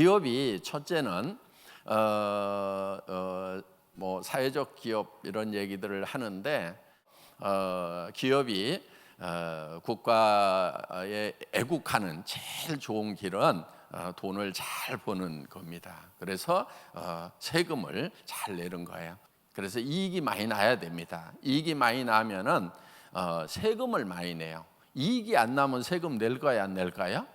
기업이 첫째는 어, 어, 뭐 사회적 기업 이런 얘기들을 하는데 어, 기업이 어, 국가에 애국하는 제일 좋은 길은 어, 돈을 잘 버는 겁니다. 그래서 어, 세금을 잘 내는 거예요. 그래서 이익이 많이 나야 됩니다. 이익이 많이 나면은 어, 세금을 많이 내요. 이익이 안 나면 세금 낼 거야 안 낼까요?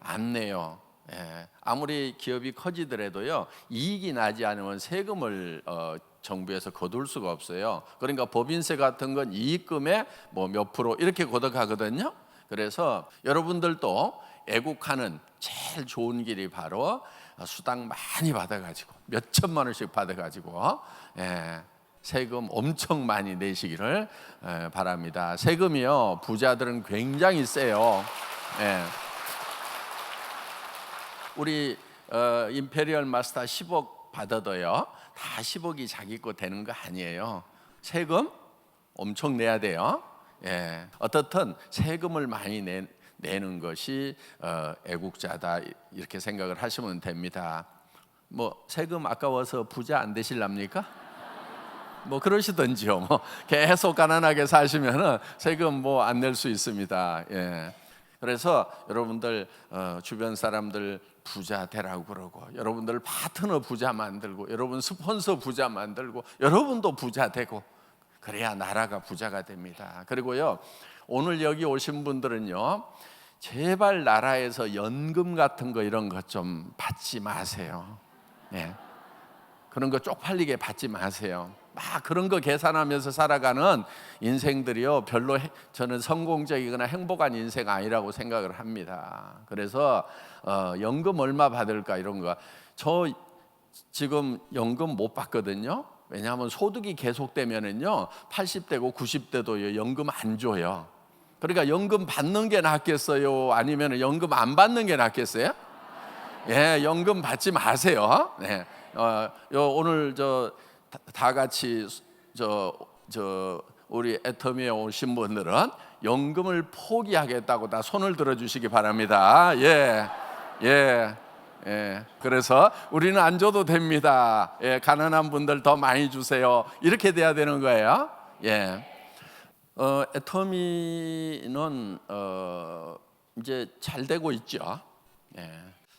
안 내요. 예, 아무리 기업이 커지더라도요 이익이 나지 않으면 세금을 어, 정부에서 거둘 수가 없어요. 그러니까 법인세 같은 건 이익금의 뭐 몇 프로 이렇게 걷어가거든요. 그래서 여러분들도 애국하는 제일 좋은 길이 바로 수당 많이 받아가지고 몇 천만 원씩 받아가지고 예, 세금 엄청 많이 내시기를 예, 바랍니다. 세금이요 부자들은 굉장히 세요. 예. 우리 어, 임페리얼 마스터 10억 받아도요 다 10억이 자기 거 되는 거 아니에요. 세금 엄청 내야 돼요. 예, 어떻든 세금을 많이 내, 내는 것이 어, 애국자다 이렇게 생각을 하시면 됩니다. 뭐 세금 아까워서 부자 안 되실랍니까? 뭐 그러시던지요. 뭐 계속 가난하게 사시면은 세금 뭐 안 낼 수 있습니다. 예. 그래서 여러분들 어, 주변 사람들 부자 되라고 그러고 여러분들 파트너 부자 만들고 여러분 스폰서 부자 만들고 여러분도 부자 되고 그래야 나라가 부자가 됩니다. 그리고요 오늘 여기 오신 분들은요 제발 나라에서 연금 같은 거 이런 것 좀 받지 마세요. 예. 그런 거 쪽팔리게 받지 마세요. 막 그런 거 계산하면서 살아가는 인생들이요 별로 해- 저는 성공적이거나 행복한 인생 아니라고 생각을 합니다. 그래서 어, 연금 얼마 받을까 이런 거 저 지금 연금 못 받거든요. 왜냐하면 소득이 계속되면은요 80대고 90대도 연금 안 줘요. 그러니까 연금 받는 게 낫겠어요? 아니면 연금 안 받는 게 낫겠어요? 예, 연금 받지 마세요. 네. 어, 요 오늘 저 다 같이 저 저 우리 애터미에 오신 분들은 연금을 포기하겠다고 다 손을 들어 주시기 바랍니다. 예. 예. 예. 그래서 우리는 안 줘도 됩니다. 예, 가난한 분들 더 많이 주세요. 이렇게 돼야 되는 거예요. 예. 어, 애터미는 어, 이제 잘 되고 있죠. 예.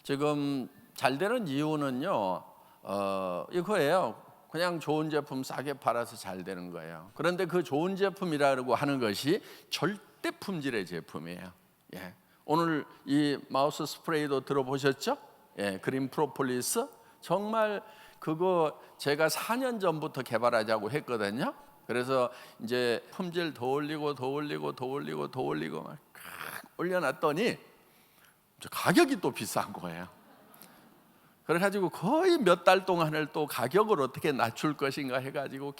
지금 잘 되는 이유는요, 어, 이거예요. 그냥 좋은 제품 싸게 팔아서 잘 되는 거예요. 그런데 그 좋은 제품이라고 하는 것이 절대 품질의 제품이에요. 예. 오늘 이 마우스 스프레이도 들어보셨죠? 예, 그린 프로폴리스 정말 그거 제가 4년 전부터 개발하자고 했거든요. 그래서 이제 품질 더 올리고 더 올리고 더 올리고 더 올리고 막 올려놨더니 가격이 또 비싼 거예요. 그래가지고 거의 몇 달 동안을 또 가격을 어떻게 낮출 것인가 해가지고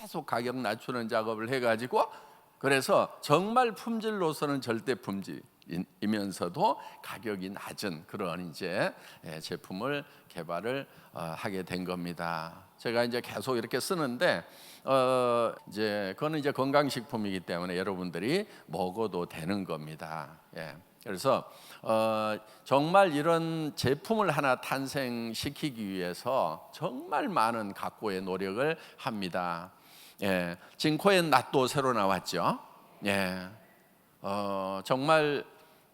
계속 가격 낮추는 작업을 해가지고 그래서 정말 품질로서는 절대 품질이면서도 가격이 낮은 그런 이제 예, 제품을 개발을 어, 하게 된 겁니다. 제가 이제 계속 이렇게 쓰는데 어 이제 그거는 이제 건강식품이기 때문에 여러분들이 먹어도 되는 겁니다. 예. 그래서 어, 정말 이런 제품을 하나 탄생시키기 위해서 정말 많은 각고의 노력을 합니다. 예, 징코엔 낫도 새로 나왔죠. 예, 어, 정말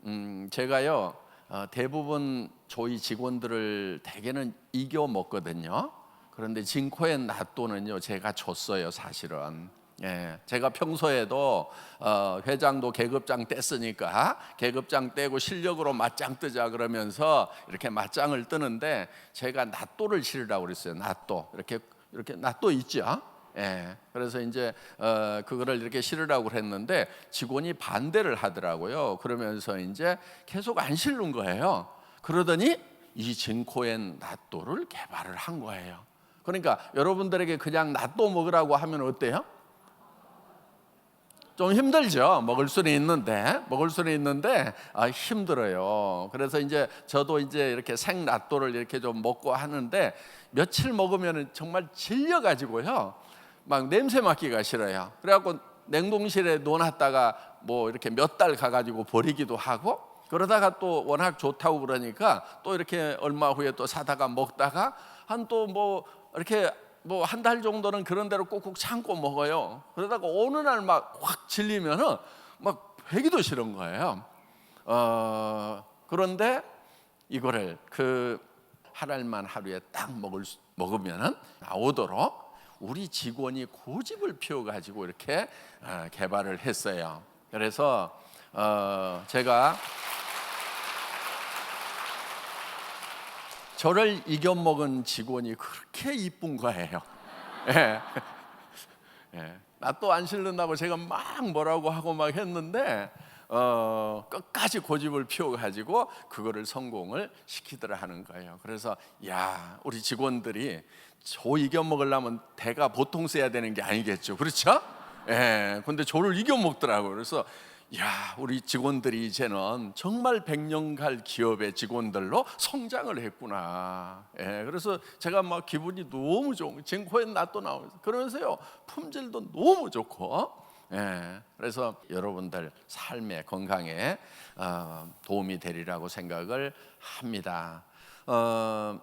음, 제가요 어, 대부분 저희 직원들을 대개는 이겨 먹거든요. 그런데 징코엔 낫도는요 제가 줬어요 사실은. 예, 제가 평소에도 어, 회장도 계급장 뗐으니까 계급장 떼고 실력으로 맞짱 뜨자 그러면서 이렇게 맞짱을 뜨는데 제가 낫도를 실으라고 그랬어요. 낫도 이렇게 이렇게 낫도 있죠. 예, 그래서 이제 어, 그거를 이렇게 실으라고 했는데 직원이 반대를 하더라고요. 그러면서 이제 계속 안 실는 거예요. 그러더니 이 진코엔 낫도를 개발을 한 거예요. 그러니까 여러분들에게 그냥 낫도 먹으라고 하면 어때요? 좀 힘들죠. 먹을 수는 있는데 먹을 수는 있는데 아, 힘들어요. 그래서 이제 저도 이제 이렇게 생낫도를 이렇게 좀 먹고 하는데 며칠 먹으면 정말 질려 가지고요. 막 냄새 맡기가 싫어요. 그래갖고 냉동실에 놓아놨다가 뭐 이렇게 몇 달 가가지고 버리기도 하고 그러다가 또 워낙 좋다고 그러니까 또 이렇게 얼마 후에 또 사다가 먹다가 한 또 뭐 이렇게 뭐 한 달 정도는 그런 대로 꾹꾹 참고 먹어요. 그러다가 어느 날 막 확 질리면은 막 배기도 싫은 거예요. 어, 그런데 이거를 그 한 알만 하루에 딱 먹을 수- 먹으면은 나오도록 우리 직원이 고집을 피워 가지고 이렇게 어, 개발을 했어요. 그래서 어, 제가 저를 이겨 먹은 직원이 그렇게 이쁜 거예요. 예. 예. 나또 안 실른다고 제가 막 뭐라고 하고 막 했는데 어, 끝까지 고집을 피워가지고 그거를 성공을 시키더라 하는 거예요. 그래서 야 우리 직원들이 저 이겨 먹으려면 대가 보통 써야 되는 게 아니겠죠, 그렇죠? 예. 근데 저를 이겨 먹더라고. 요 그래서 야 우리 직원들이 이제는 정말 백년 갈 기업의 직원들로 성장을 했구나. 예, 그래서 제가 막 기분이 너무 좋은 지금 코에 낫도 나오면서 그러면서요 품질도 너무 좋고. 예, 그래서 여러분들 삶의 건강에 어, 도움이 되리라고 생각을 합니다. 어,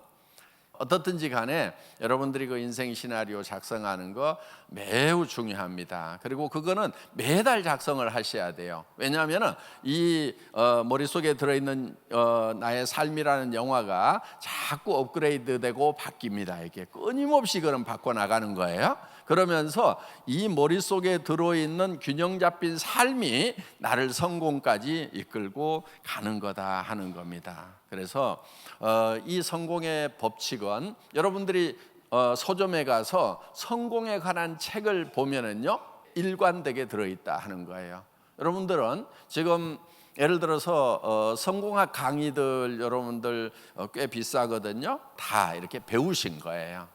어떻든지 간에 여러분들이 그 인생 시나리오 작성하는 거 매우 중요합니다. 그리고 그거는 매달 작성을 하셔야 돼요. 왜냐하면은 이 어, 머릿속에 들어있는 어, 나의 삶이라는 영화가 자꾸 업그레이드 되고 바뀝니다. 이게 끊임없이 그럼 바꿔 나가는 거예요. 그러면서 이 머릿속에 들어있는 균형 잡힌 삶이 나를 성공까지 이끌고 가는 거다 하는 겁니다. 그래서 어, 이 성공의 법칙은 여러분들이 어, 서점에 가서 성공에 관한 책을 보면은요 일관되게 들어있다 하는 거예요. 여러분들은 지금 예를 들어서 어, 성공학 강의들 여러분들 어, 꽤 비싸거든요. 다 이렇게 배우신 거예요.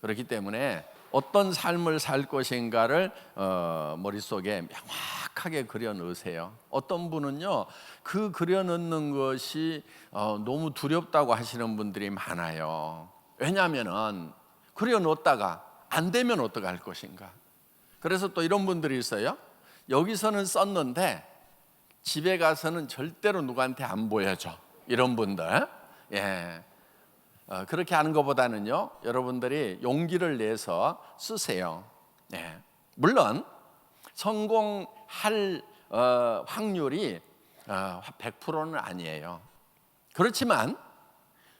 그렇기 때문에 어떤 삶을 살 것인가를 어, 머릿속에 명확하게 그려 넣으세요. 어떤 분은요, 그 그려 넣는 것이 어, 너무 두렵다고 하시는 분들이 많아요. 왜냐하면은 그려 넣었다가 안 되면 어떡할 것인가. 그래서 또 이런 분들이 있어요. 여기서는 썼는데 집에 가서는 절대로 누구한테 안 보여줘. 이런 분들. 예. 어, 그렇게 하는 것보다는요, 여러분들이 용기를 내서 쓰세요. 예. 물론 성공할 어, 확률이 어, 100%는 아니에요. 그렇지만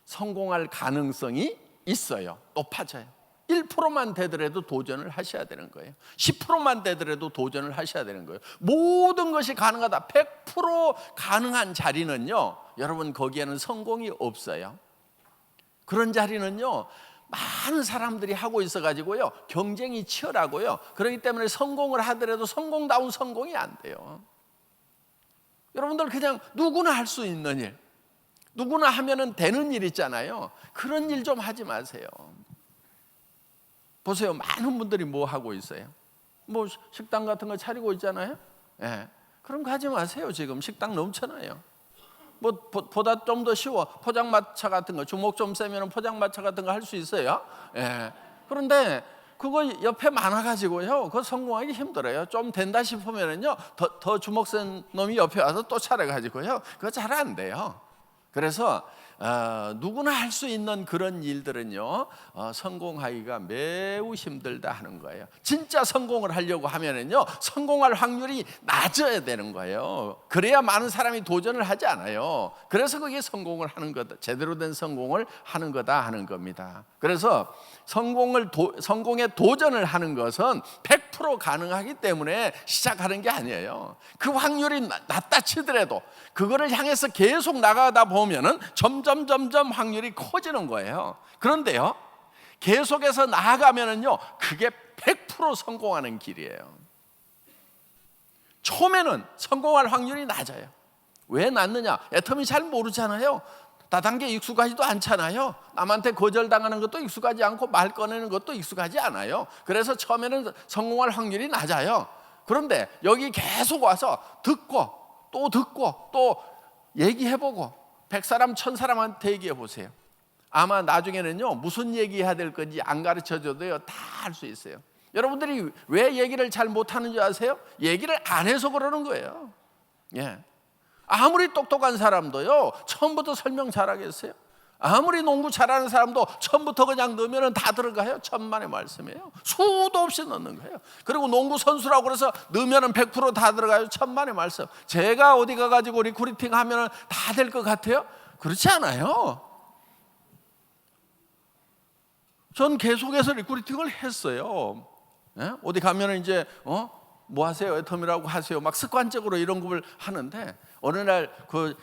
성공할 가능성이 있어요. 높아져요. 1%만 되더라도 도전을 하셔야 되는 거예요. 10%만 되더라도 도전을 하셔야 되는 거예요. 모든 것이 가능하다. 100% 가능한 자리는요, 여러분 거기에는 성공이 없어요. 그런 자리는요 많은 사람들이 하고 있어 가지고요 경쟁이 치열하고요. 그렇기 때문에 성공을 하더라도 성공다운 성공이 안 돼요. 여러분들 그냥 누구나 할 수 있는 일 누구나 하면은 되는 일 있잖아요. 그런 일 좀 하지 마세요. 보세요 많은 분들이 뭐 하고 있어요? 뭐 식당 같은 거 차리고 있잖아요? 예. 그런 거 하지 마세요 지금. 식당 넘쳐나요 뭐 보- 보다 좀 더 쉬워 포장마차 같은 거 주먹 좀 세면 포장마차 같은 거 할 수 있어요. 예. 그런데 그거 옆에 많아가지고요. 그거 성공하기 힘들어요. 좀 된다 싶으면은요 더, 더 주먹 센 놈이 옆에 와서 또 차려가지고요. 그거 잘 안 돼요. 그래서 어, 누구나 할 수 있는 그런 일들은요 어, 성공하기가 매우 힘들다 하는 거예요. 진짜 성공을 하려고 하면은요 성공할 확률이 낮아야 되는 거예요. 그래야 많은 사람이 도전을 하지 않아요. 그래서 그게 성공을 하는 거다. 제대로 된 성공을 하는 거다 하는 겁니다. 그래서 성공을 도, 성공에 도전을 하는 것은 100% 가능하기 때문에 시작하는 게 아니에요. 그 확률이 낮- 낮다 치더라도 그거를 향해서 계속 나가다 보면은 점점 점점 확률이 커지는 거예요. 그런데요. 계속해서 나아가면은요. 그게 100% 성공하는 길이에요. 처음에는 성공할 확률이 낮아요. 왜 낮느냐? 애터미 잘 모르잖아요. 다단계 익숙하지도 않잖아요. 남한테 거절당하는 것도 익숙하지 않고 말 꺼내는 것도 익숙하지 않아요. 그래서 처음에는 성공할 확률이 낮아요. 그런데 여기 계속 와서 듣고 또 듣고 또 얘기해보고 백 사람 천 사람한테 얘기해 보세요. 아마 나중에는요 무슨 얘기해야 될 건지 안 가르쳐 줘도요 다할수 있어요. 여러분들이 왜 얘기를 잘 못하는지 아세요? 얘기를 안 해서 그러는 거예요. 예. 아무리 똑똑한 사람도요 처음부터 설명 잘하겠어요? 아무리 농구 잘하는 사람도 처음부터 그냥 넣으면 다 들어가요. 천만의 말씀이에요. 수도 없이 넣는 거예요. 그리고 농구 선수라고 그래서 넣으면 100%다 들어가요. 천만의 말씀. 제가 어디 가가지고 리크루팅 하면 다 될 것 같아요? 그렇지 않아요. 전 계속해서 리크루팅을 했어요. 예? 어디 가면은 이제 어? 뭐 하세요? 애텀이라고 하세요. 막 습관적으로 이런 걸 하는데 어느 날 그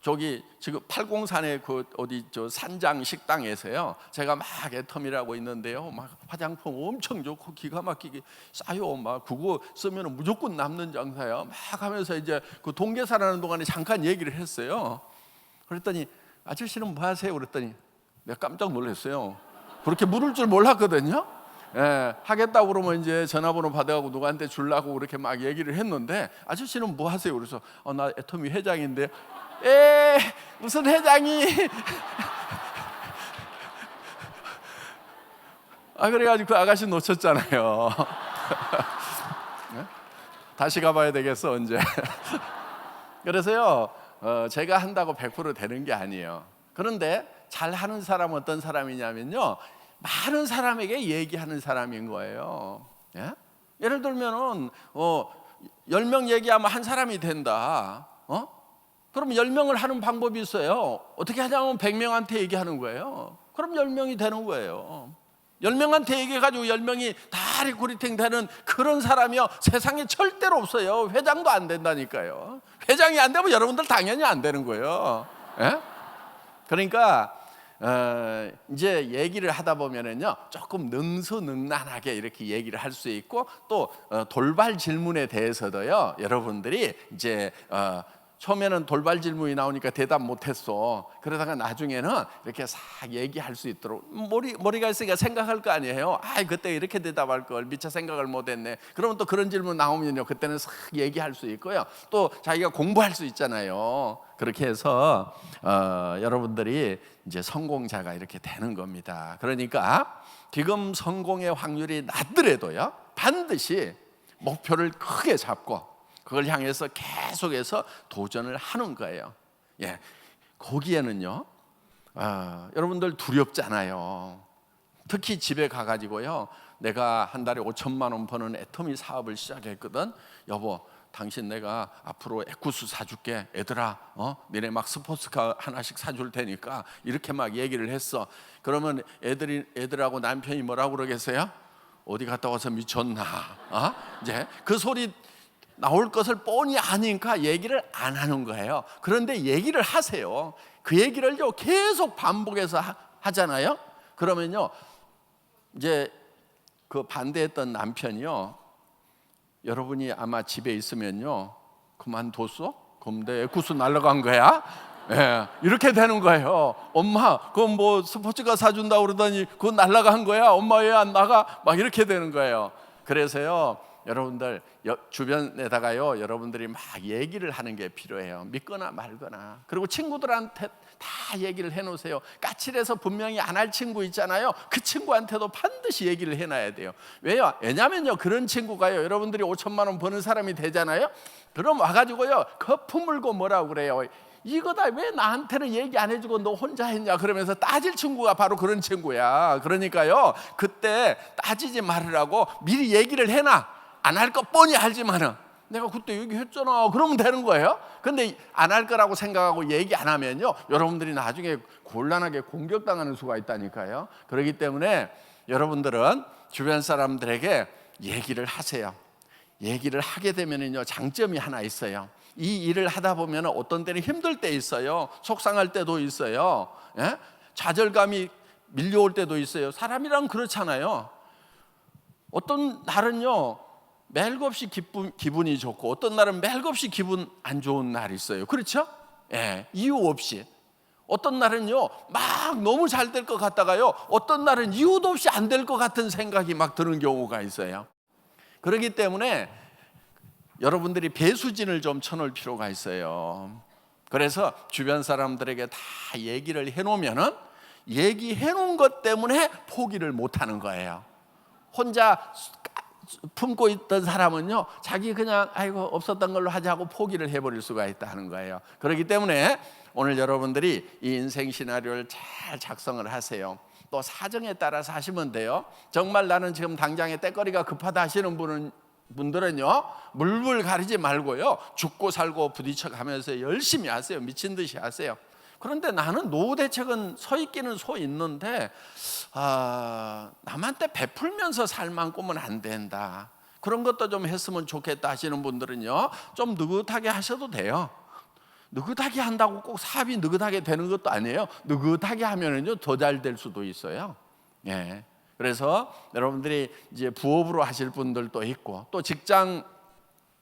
저기 지금 팔공산의 그 어디 저 산장 식당에서요. 제가 막 애텀이라고 있는데요. 막 화장품 엄청 좋고 기가 막히게 싸요. 막 그거 쓰면 무조건 남는 장사야. 막 하면서 이제 그 동계사라는 동안에 잠깐 얘기를 했어요. 그랬더니 아저씨는 뭐 하세요? 그랬더니 내가 깜짝 놀랐어요. 그렇게 물을 줄 몰랐거든요. 예, 하겠다고 그러면 이제 전화번호 받아가고 누구한테 주려고 그렇게 막 얘기를 했는데 아저씨는 뭐 하세요? 그래서 어, 나 애터미 회장인데 에 무슨 회장이 아 그래가지고 그 아가씨 놓쳤잖아요. 네? 다시 가봐야 되겠어 언제? 그래서요 어, 제가 한다고 100% 되는 게 아니에요. 그런데 잘 하는 사람 은 어떤 사람이냐면요 많은 사람에게 얘기하는 사람인 거예요. 예? 예를 들면은 어, 10명 얘기하면 한 사람이 된다. 어? 그럼 10명을 하는 방법이 있어요. 어떻게 하냐면 100명한테 얘기하는 거예요. 그럼 10명이 되는 거예요. 10명한테 얘기해가지고 10명이 다 리크루팅 되는 그런 사람이요. 세상에 절대로 없어요. 회장도 안 된다니까요. 회장이 안 되면 여러분들 당연히 안 되는 거예요. 예? 그러니까 어, 이제 얘기를 하다 보면은요 조금 능수능란하게 이렇게 얘기를 할 수 있고 또 어, 돌발 질문에 대해서도요 여러분들이 이제 어, 처음에는 돌발 질문이 나오니까 대답 못했어. 그러다가 나중에는 이렇게 싹 얘기할 수 있도록 머리 머리가 있으니까 생각할 거 아니에요. 아, 그때 이렇게 대답할 걸 미처 생각을 못했네. 그러면 또 그런 질문 나오면요, 그때는 싹 얘기할 수 있고요. 또 자기가 공부할 수 있잖아요. 그렇게 해서 어, 여러분들이 이제 성공자가 이렇게 되는 겁니다. 그러니까 지금 성공의 확률이 낮더라도요, 반드시 목표를 크게 잡고 그걸 향해서 계속해서 도전을 하는 거예요. 예, 거기에는요, 아, 여러분들 두렵잖아요. 특히 집에 가가지고요, 내가 한 달에 5천만 원 버는 애터미 사업을 시작했거든. 여보, 당신 내가 앞으로 에쿠스 사줄게. 애들아, 어, 니네 막 스포츠카 하나씩 사줄 테니까 이렇게 막 얘기를 했어. 그러면 애들이 애들하고 남편이 뭐라고 그러겠어요? 어디 갔다 와서 미쳤나? 어? 이제 그 소리 나올 것을 뻔히 아니까 얘기를 안 하는 거예요. 그런데 얘기를 하세요. 그 얘기를요 계속 반복해서 하, 잖아요 그러면요 이제 그 반대했던 남편이요 여러분이 아마 집에 있으면요 그만뒀어? 내 구스 날라간 거야? 예, 이렇게 되는 거예요. 엄마, 그건 뭐 스포츠카 사준다 그러더니 그거 날라간 거야. 엄마 왜 안 나가? 막 이렇게 되는 거예요. 그래서요, 여러분들 주변에다가요 여러분들이 막 얘기를 하는 게 필요해요. 믿거나 말거나. 그리고 친구들한테 다 얘기를 해놓으세요. 까칠해서 분명히 안 할 친구 있잖아요. 그 친구한테도 반드시 얘기를 해놔야 돼요. 왜요? 왜냐면요 그런 친구가요 여러분들이 5천만 원 버는 사람이 되잖아요. 그럼 와가지고요 거품 물고 뭐라고 그래요? 이거다 왜 나한테는 얘기 안 해주고 너 혼자 했냐? 그러면서 따질 친구가 바로 그런 친구야. 그러니까요 그때 따지지 말으라고 미리 얘기를 해놔 안할거 뻔히 알지만은 내가 그때 얘기했잖아. 그러면 되는 거예요. 근데 안 할 거라고 생각하고 얘기 안 하면요. 여러분들이 나중에 곤란하게 공격당하는 수가 있다니까요. 그렇기 때문에 여러분들은 주변 사람들에게 얘기를 하세요. 얘기를 하게 되면은요. 장점이 하나 있어요. 이 일을 하다 보면 어떤 때는 힘들 때 있어요. 속상할 때도 있어요. 예? 좌절감이 밀려올 때도 있어요. 사람이란 그렇잖아요. 어떤 날은요. 멜없이 기분, 기분이 좋고 어떤 날은 멜없이 기분 안 좋은 날이 있어요. 그렇죠? 예, 이유 없이. 어떤 날은요, 막 너무 잘 될 것 같다가요, 어떤 날은 이유도 없이 안 될 것 같은 생각이 막 드는 경우가 있어요. 그렇기 때문에 여러분들이 배수진을 좀 쳐놓을 필요가 있어요. 그래서 주변 사람들에게 다 얘기를 해놓으면은 얘기해 놓은 것 때문에 포기를 못 하는 거예요. 혼자 품고 있던 사람은요, 자기 그냥 아이고 없었던 걸로 하자 하고 포기를 해버릴 수가 있다는 거예요. 그렇기 때문에 오늘 여러분들이 이 인생 시나리오를 잘 작성을 하세요. 또 사정에 따라서 하시면 돼요. 정말 나는 지금 당장에 때거리가 급하다 하시는 분은 분들은요 물불 가리지 말고요 죽고 살고 부딪혀 가면서 열심히 하세요 미친 듯이 하세요. 그런데 나는 노후 대책은 서 있기는 서 있는데 아, 남한테 베풀면서 살만큼은 안 된다. 그런 것도 좀 했으면 좋겠다 하시는 분들은요 좀 느긋하게 하셔도 돼요. 느긋하게 한다고 꼭 사업이 느긋하게 되는 것도 아니에요. 느긋하게 하면은요 더 잘 될 수도 있어요. 예. 그래서 여러분들이 이제 부업으로 하실 분들도 있고 또 직장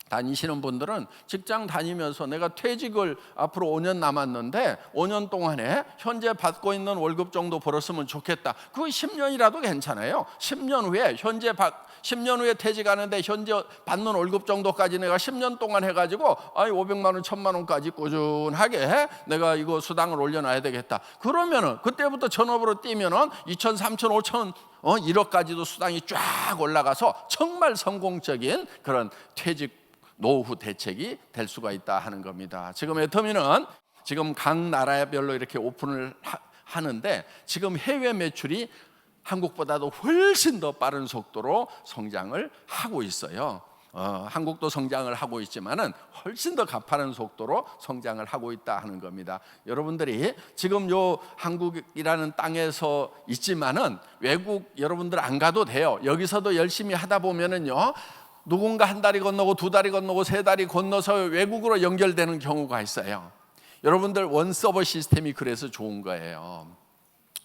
다니시는 분들은 직장 다니면서 내가 퇴직을 앞으로 5년 남았는데 5년 동안에 현재 받고 있는 월급 정도 벌었으면 좋겠다. 그 10년이라도 괜찮아요. 10년 후에 현재 받 10년 후에 퇴직하는데 현재 받는 월급 정도까지 내가 10년 동안 해 가지고 아이 500만 원, 1000만 원까지 꾸준하게 해. 내가 이거 수당을 올려 놔야 되겠다. 그러면은 그때부터 전업으로 뛰면은 2천, 3천, 5천 어 1억까지도 수당이 쫙 올라가서 정말 성공적인 그런 퇴직 노후 대책이 될 수가 있다 하는 겁니다. 지금 애터미는 지금 각 나라별로 이렇게 오픈을 하, 하는데 지금 해외 매출이 한국보다도 훨씬 더 빠른 속도로 성장을 하고 있어요. 어, 한국도 성장을 하고 있지만은 훨씬 더 가파른 속도로 성장을 하고 있다 하는 겁니다. 여러분들이 지금 요 한국이라는 땅에서 있지만은 외국 여러분들 안 가도 돼요. 여기서도 열심히 하다 보면은요. 누군가 한 다리 건너고 두 다리 건너고 세 다리 건너서 외국으로 연결되는 경우가 있어요. 여러분들 원 서버 시스템이 그래서 좋은 거예요.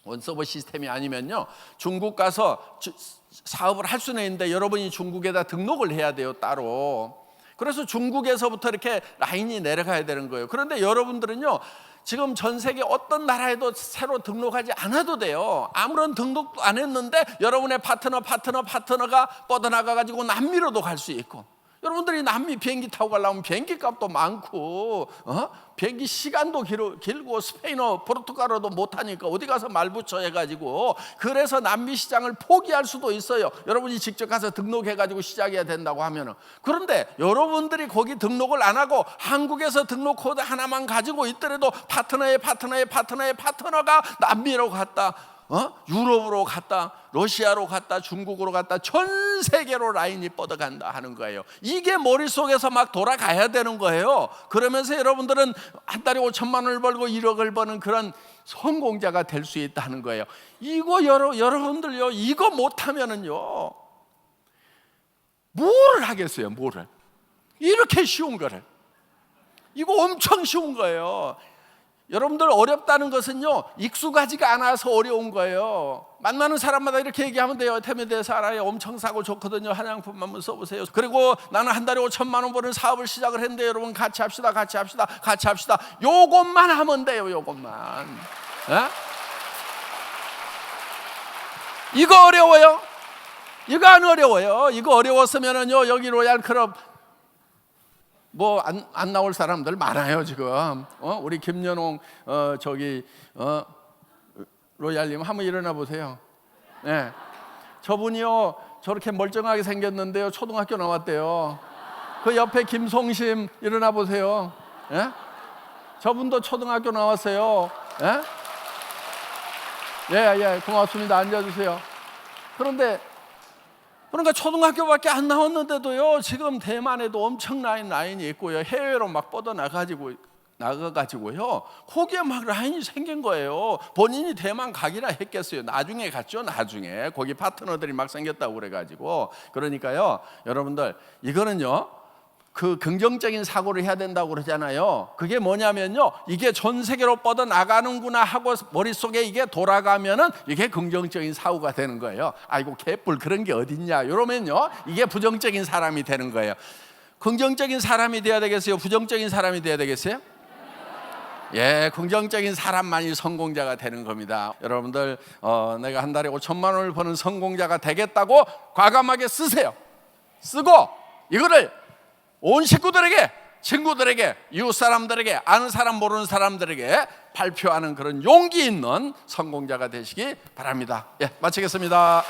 원 서버 시스템이 아니면요 중국 가서 주- 사업을 할 수는 있는데 여러분이 중국에다 등록을 해야 돼요 따로. 그래서 중국에서부터 이렇게 라인이 내려가야 되는 거예요. 그런데 여러분들은요 지금 전 세계 어떤 나라에도 새로 등록하지 않아도 돼요. 아무런 등록도 안 했는데 여러분의 파트너 파트너 파트너가 뻗어나가 가지고 남미로도 갈 수 있고. 여러분들이 남미 비행기 타고 가려면 비행기 값도 많고 어? 비행기 시간도 길, 길고 스페인어 포르투갈어도 못하니까 어디 가서 말 붙여 해가지고 그래서 남미 시장을 포기할 수도 있어요. 여러분이 직접 가서 등록해가지고 시작해야 된다고 하면은. 그런데 여러분들이 거기 등록을 안 하고 한국에서 등록 코드 하나만 가지고 있더라도 파트너의 파트너의 파트너의 파트너가 남미로 갔다 어? 유럽으로 갔다, 러시아로 갔다, 중국으로 갔다, 전 세계로 라인이 뻗어간다 하는 거예요. 이게 머릿속에서 막 돌아가야 되는 거예요. 그러면서 여러분들은 한 달에 5천만 원을 벌고 1억을 버는 그런 성공자가 될 수 있다는 거예요. 이거 여러, 여러분들요, 이거 못하면은요, 뭐를 하겠어요, 뭐를. 이렇게 쉬운 거를. 이거 엄청 쉬운 거예요. 여러분들 어렵다는 것은요 익숙하지가 않아서 어려운 거예요. 만나는 사람마다 이렇게 얘기하면 돼요. 템에 대해서 알아요. 엄청 사고 좋거든요. 한양품 한번 써보세요. 그리고 나는 한 달에 5천만 원 버는 사업을 시작을 했는데 여러분 같이 합시다, 같이 합시다, 같이 합시다. 요것만 하면 돼요. 요것만. 예? 이거 어려워요? 이거 안 어려워요. 이거 어려웠으면은요 여기 로얄 클럽 뭐안안 나올 사람들 많아요 지금. 어? 우리 김연홍 어 저기 어 로얄님 한번 일어나 보세요. 네. 저분이요 저렇게 멀쩡하게 생겼는데요 초등학교 나왔대요. 그 옆에 김송심 일어나 보세요. 예? 저분도 초등학교 나왔어요. 예? 예, 예, 고맙습니다. 앉아주세요. 그런데 그러니까 초등학교밖에 안 나왔는데도요 지금 대만에도 엄청난 라인이 있고요. 해외로 막 뻗어 나가지고 나가가지고요. 거기에 막 라인이 생긴 거예요. 본인이 대만 가기나 했겠어요. 나중에 갔죠 나중에. 거기 파트너들이 막 생겼다고 그래가지고. 그러니까요 여러분들 이거는요 그 긍정적인 사고를 해야 된다고 그러잖아요. 그게 뭐냐면요. 이게 전 세계로 뻗어 나가는구나 하고 머릿속에 이게 돌아가면은 이게 긍정적인 사고가 되는 거예요. 아이고 개뿔 그런 게 어딨냐. 이러면요. 이게 부정적인 사람이 되는 거예요. 긍정적인 사람이 돼야 되겠어요? 부정적인 사람이 돼야 되겠어요? 예, 긍정적인 사람만이 성공자가 되는 겁니다. 여러분들, 어, 내가 한 달에 5천만 원을 버는 성공자가 되겠다고 과감하게 쓰세요. 쓰고 이거를 온 식구들에게 친구들에게 이웃 사람들에게 아는 사람 모르는 사람들에게 발표하는 그런 용기 있는 성공자가 되시기 바랍니다. 예, 마치겠습니다.